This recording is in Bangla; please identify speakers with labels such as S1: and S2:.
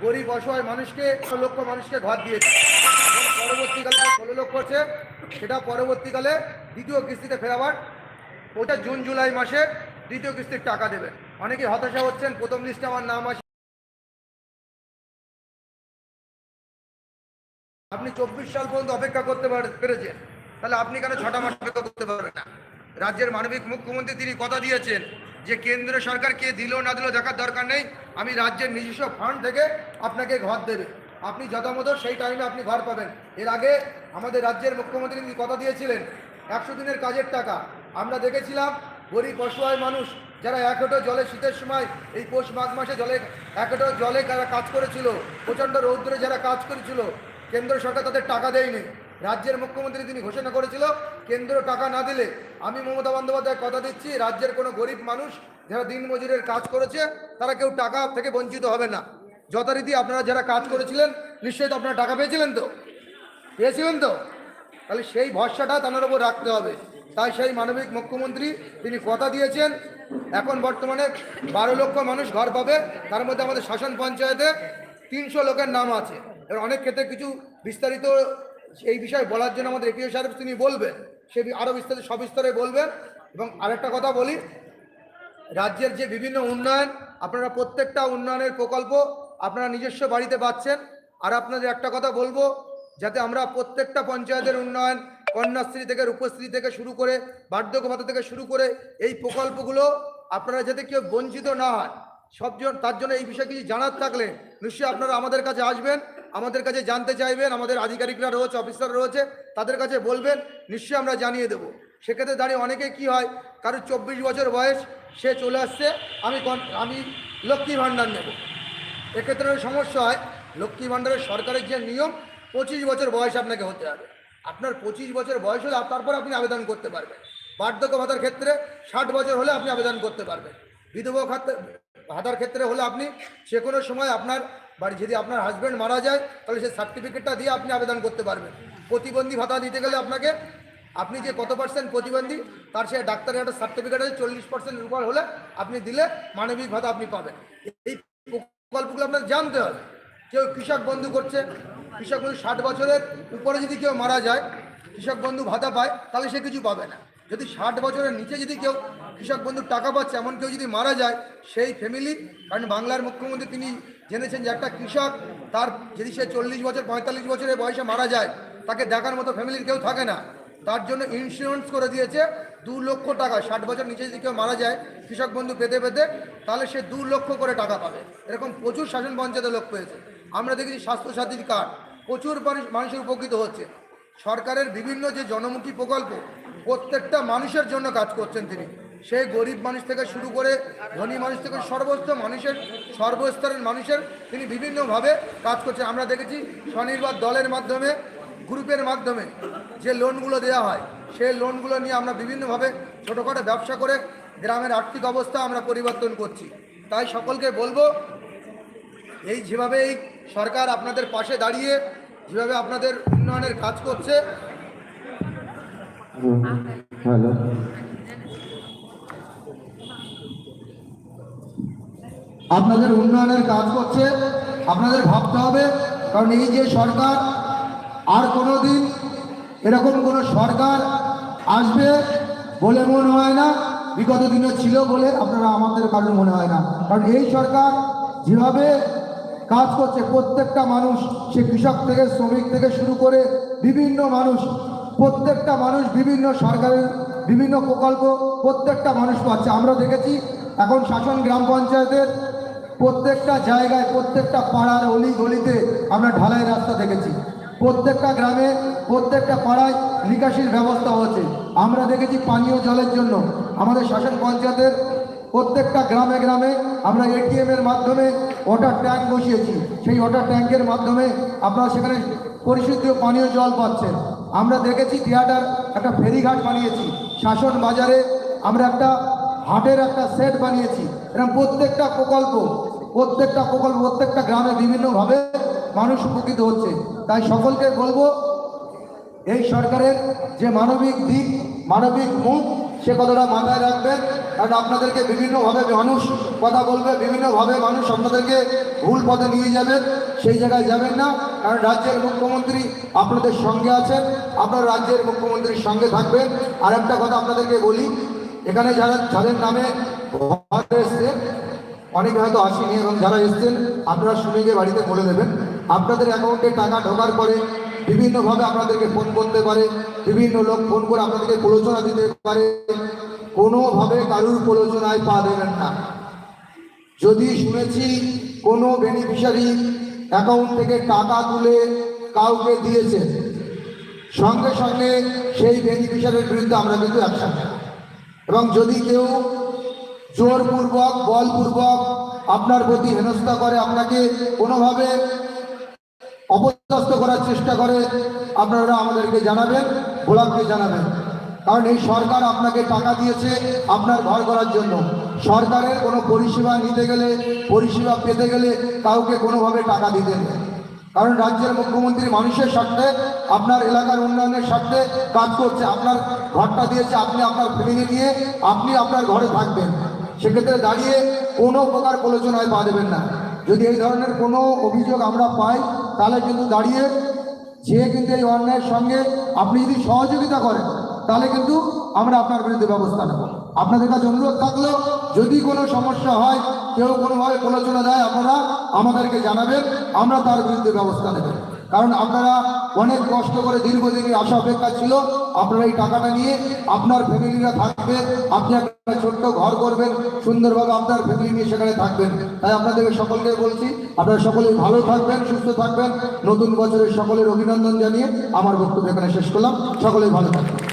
S1: গরিব অসহায় মানুষকে লক্ষ মানুষকে ঘর দিয়েছে। পরবর্তীকালে ষোলো লক্ষ হচ্ছে সেটা পরবর্তীকালে দ্বিতীয় কিস্তিতে ফেরাবার ওটা জুন, জুলাই মাসে দ্বিতীয় কিস্তির টাকা দেবে। অনেকে হতাশা হচ্ছেন, প্রথম লিস্টে আমার নাম আসে আপনি চব্বিশ সাল পর্যন্ত অপেক্ষা করতে পার- পেরেছেন। তাহলে আপনি কেন ছটা মাস অপেক্ষা করতে পারবেন না? রাজ্যের মানবিক মুখ্যমন্ত্রী তিনি কথা দিয়েছেন। যে কেন্দ্র সরকার কে দিল না দিল দেখার দরকার নেই। আমি রাজ্যের নিজস্ব ফান্ড থেকে আপনাকে ঘর দেবে। আপনি যথামতো সেই টাইমে আপনি ঘর পাবেন। এর আগে আমাদের রাজ্যের মুখ্যমন্ত্রী তিনি কথা দিয়েছিলেন, একশো দিনের কাজের টাকা। আমরা দেখেছিলাম গরিব অসহায় মানুষ যারা এক হেঁটো জলে শীতের সময় এই পৌষ মাঘ মাসে জলে, এক হেঁটো জলে যারা কাজ করেছিল। প্রচণ্ড রৌদ্রে যারা কাজ করেছিল, কেন্দ্র সরকার তাদের টাকা দেয়নি। রাজ্যের মুখ্যমন্ত্রী তিনি ঘোষণা করেছিল, কেন্দ্র টাকা না দিলে আমি মমতা বন্দ্যোপাধ্যায় কথা দিচ্ছি, রাজ্যের কোনো গরিব মানুষ যারা দিনমজুরের কাজ করেছে, তারা কেউ টাকা থেকে বঞ্চিত হবে না। যথারীতি আপনারা যারা কাজ করেছিলেন, নিশ্চয়ই তো আপনারা টাকা পেয়েছিলেন তো? পেয়েছিলেন তো? তাহলে সেই ভরসাটা তাদের ওপর রাখতে হবে। তাই সেই মানবিক মুখ্যমন্ত্রী তিনি কথা দিয়েছেন, এখন বর্তমানে বারো লক্ষ মানুষ ঘর পাবে, তার মধ্যে আমাদের শাসন পঞ্চায়েতে তিনশো লোকের নাম আছে। এবার অনেক ক্ষেত্রে কিছু বিস্তারিত এই বিষয়ে বলার জন্য আমাদের এপিও সাহেব তিনি বলবেন, সে আরও বিস্তারিত, সবিস্তরে বলবেন। এবং আরেকটা কথা বলি, রাজ্যের যে বিভিন্ন উন্নয়ন, আপনারা প্রত্যেকটা উন্নয়নের প্রকল্প আপনারা নিজস্ব বাড়িতে পাচ্ছেন। আর আপনাদের একটা কথা বলব, যাতে আমরা প্রত্যেকটা পঞ্চায়েতের উন্নয়ন, কন্যাশ্রী থেকে রূপশ্রী থেকে শুরু করে বার্ধক্য ভাতা থেকে শুরু করে এই প্রকল্পগুলো আপনারা যাতে কেউ বঞ্চিত না হয় সবজন তার জন্য এই বিষয়ে কিছু জানার থাকলে নিশ্চয়ই আপনারা আমাদের কাছে আসবেন। আমাদের কাছে জানতে চাইবেন, আমাদের আধিকারিকরা রয়েছে, অফিসার রয়েছে, তাদের কাছে বলবেন, নিশ্চয়ই আমরা জানিয়ে দেবো। সেক্ষেত্রে দাঁড়িয়ে অনেকে কি হয়, কারোর চব্বিশ বছর বয়স, সে চলে আসছে, আমি আমি লক্ষ্মী ভাণ্ডার নেব। এক্ষেত্রে সমস্যা হয়, লক্ষ্মী ভাণ্ডারের সরকারের যে নিয়ম, পঁচিশ বছর বয়স আপনাকে হতে হবে। আপনার পঁচিশ বছর বয়স হলে তারপর আপনি আবেদন করতে পারবেন। বার্ধক্য ভাতার ক্ষেত্রে ষাট বছর হলে আপনি আবেদন করতে পারবেন। বিধবা ভাতার ক্ষেত্রে হলে আপনি যে কোনো সময় আপনার বাড়ি যদি আপনার হাজব্যান্ড মারা যায়, তাহলে সেই সার্টিফিকেটটা দিয়ে আপনি আবেদন করতে পারবেন। প্রতিবন্ধী ভাতা দিতে গেলে আপনাকে, আপনি যে কত পার্সেন্ট প্রতিবন্ধী, তার সে ডাক্তারের একটা সার্টিফিকেট আছে, চল্লিশ পার্সেন্ট উপর হলে আপনি দিলে মানবিক ভাতা আপনি পাবেন। এই প্রকল্পগুলো আপনার জানতে হবে। কেউ কৃষক বন্ধু করছে, কৃষক বন্ধু ষাট বছরের উপরে যদি কেউ মারা যায়, কৃষক বন্ধু ভাতা পায়, তাহলে সে কিছু পাবে না। যদি ষাট বছরের নিচে যদি কেউ কৃষক বন্ধুর টাকা পাচ্ছে, এমন কেউ যদি মারা যায়, সেই ফ্যামিলি কারণ বাংলার মুখ্যমন্ত্রী তিনি জেনেছেন যে একটা কৃষক, তার যদি সে চল্লিশ বছর, পঁয়তাল্লিশ বছরের বয়সে মারা যায়, তাকে দেখার মতো ফ্যামিলির কেউ থাকে না। তার জন্য ইন্স্যুরেন্স করে দিয়েছে দু লক্ষ টাকা। ষাট বছর নিচে যদি কেউ মারা যায়, কৃষক বন্ধু পেতে পেতে, তাহলে সে দু লক্ষ করে টাকা পাবে। এরকম প্রচুর শাসন পঞ্চায়েতের লোক পেয়েছে। আমরা দেখেছি স্বাস্থ্যসাথীর কার্ড প্রচুর মানুষ মানুষের উপকৃত হচ্ছে। সরকারের বিভিন্ন যে জনমুখী প্রকল্প প্রত্যেকটা মানুষের জন্য কাজ করছেন তিনি। সেই গরিব মানুষ থেকে শুরু করে ধনী মানুষ থেকে সর্বস্ত মানুষের, সর্বস্তরের মানুষের তিনি বিভিন্নভাবে কাজ করছেন। আমরা দেখেছি স্বনির্ভর দলের মাধ্যমে, গ্রুপের মাধ্যমে যে লোনগুলো দেওয়া হয়, সেই লোনগুলো নিয়ে আমরা বিভিন্নভাবে ছোটোখাটো ব্যবসা করে গ্রামের আর্থিক অবস্থা আমরা পরিবর্তন করছি। তাই সকলকে বলব, এই যেভাবে এই সরকার আপনাদের পাশে দাঁড়িয়ে, যেভাবে আপনাদের উন্নয়নের কাজ করছে
S2: হ্যালো
S1: আপনাদের উন্নয়নের কাজ করছে, আপনাদের ভাবতে হবে, কারণ এই যে সরকার, আর কোনো দিন এরকম কোনো সরকার আসবে বলে মনে হয় না, বিগত দিনে ছিল বলে আপনারা আমাদের কারণ মনে হয় না। কারণ এই সরকার যেভাবে কাজ করছে, প্রত্যেকটা মানুষ, সে কৃষক থেকে, শ্রমিক থেকে শুরু করে বিভিন্ন মানুষ প্রত্যেকটা মানুষ বিভিন্ন সরকারের বিভিন্ন প্রকল্প প্রত্যেকটা মানুষ পাচ্ছে। আমরা দেখেছি এখন শাসন গ্রাম পঞ্চায়েতের প্রত্যেকটা জায়গায়, প্রত্যেকটা পাড়ার অলি গলিতে আমরা ঢালাই রাস্তা দেখেছি। প্রত্যেকটা গ্রামে, প্রত্যেকটা পাড়ায় নিকাশির ব্যবস্থা হচ্ছে আমরা দেখেছি পানীয় জলের জন্য। আমাদের শাসন পঞ্চায়েতের প্রত্যেকটা গ্রামে গ্রামে আমরা এটিএম এর মাধ্যমে ওয়াটার ট্যাঙ্ক বসিয়েছি। সেই ওয়াটার ট্যাঙ্কের মাধ্যমে আপনারা সেখানে পরিশুদ্ধ পানীয় জল পাচ্ছেন। আমরা দেখেছি থিয়েটার একটা ফেরিঘাট বানিয়েছি, শাসন বাজারে আমরা একটা হাটের একটা সেট বানিয়েছি। এরকম প্রত্যেকটা প্রকল্প প্রত্যেকটা প্রকল্প, প্রত্যেকটা গ্রামে বিভিন্নভাবে মানুষ উপকৃত হচ্ছে। তাই সকলকে বলব, এই সরকারের যে মানবিক দিক, মানবিক মুখ সে কথাটা মাথায় রাখবেন কারণ আপনাদেরকে বিভিন্নভাবে মানুষ কথা বলবে, বিভিন্নভাবে মানুষ আপনাদেরকে ভুল পথে নিয়ে যাবে, সেই জায়গায় যাবেন না, কারণ রাজ্যের মুখ্যমন্ত্রী আপনাদের সঙ্গে আছেন, আপনার রাজ্যের মুখ্যমন্ত্রীর সঙ্গে থাকবেন। আর একটা কথা আপনাদেরকে বলি, এখানে যারা যাদের নামে এসছে, অনেকে হয়তো আসেনি এবং যারা এসছেন, আপনারা শুনে গিয়ে বাড়িতে বলে দেবেন। আপনাদের অ্যাকাউন্টে টাকা ঢোকার পরে বিভিন্নভাবে আপনাদেরকে ফোন করতে পারে, বিভিন্ন লোক ফোন করে আপনাদেরকে প্রলোচনা দিতে পারে। কোনোভাবে কারুর প্রলোচনায় পা দেবেন না। যদি শুনেছি কোনো বেনিফিশিয়ারি অ্যাকাউন্ট থেকে টাকা তুলে কাউকে দিয়েছে সঙ্গে সঙ্গে সেই বেনিফিশিয়ারির বিরুদ্ধে আমরা কিন্তু অ্যাকশন এবং যদি কেউ জোরপূর্বক, বলপূর্বক আপনার প্রতি হেনস্থা করে, আপনাকে কোনোভাবে অপদস্থ করার চেষ্টা করে, আপনারা আমাদেরকে জানাবেন গোলাপকে জানাবেন। কারণ এই সরকার আপনাকে টাকা দিয়েছে আপনার ঘর করার জন্য। সরকারের কোনো পরিষেবা নিতে গেলে, পরিষেবা পেতে গেলে কাউকে কোনোভাবে টাকা দিতে নেই। কারণ রাজ্যের মুখ্যমন্ত্রী মানুষের স্বার্থে, আপনার এলাকার উন্নয়নের স্বার্থে কাজ করছে, আপনার ঘরটা দিয়েছে, আপনি আপনার ফ্যামিলি নিয়ে আপনি আপনার ঘরে থাকবেন। সেক্ষেত্রে দাঁড়িয়ে কোনো প্রকার প্রলোচনায় পা দেবেন না। যদি এই ধরনের কোনো অভিযোগ আমরা পাই তাহলে কিন্তু দাঁড়িয়ে যে কিন্তু এই অন্যায়ের সঙ্গে আপনি যদি সহযোগিতা করেন, তাহলে কিন্তু আমরা আপনার বিরুদ্ধে ব্যবস্থা নেব। আপনাদের কাছে অনুরোধ থাকলেও যদি কোনো সমস্যা হয়, কেউ কোনোভাবে প্রলোচনা দেয়, আপনারা আমাদেরকে জানাবেন, আমরা তার বিরুদ্ধে ব্যবস্থা নেবেন কারণ আপনারা অনেক কষ্ট করে দীর্ঘদিনের আশা অপেক্ষা ছিল, আপনারা এই টাকাটা নিয়ে আপনার ফ্যামিলিরা থাকবে, আপনি একটা ছোট্ট ঘর করবেন, সুন্দরভাবে আপনার ফ্যামিলি নিয়ে সেখানে থাকবেন। তাই আপনাদেরকে সকলকে বলছি, আপনারা সকলেই ভালো থাকবেন, সুস্থ থাকবেন। নতুন বছরের সকলের অভিনন্দন জানিয়ে আমার বক্তব্য এখানে শেষ করলাম। সকলেই ভালো থাকবেন।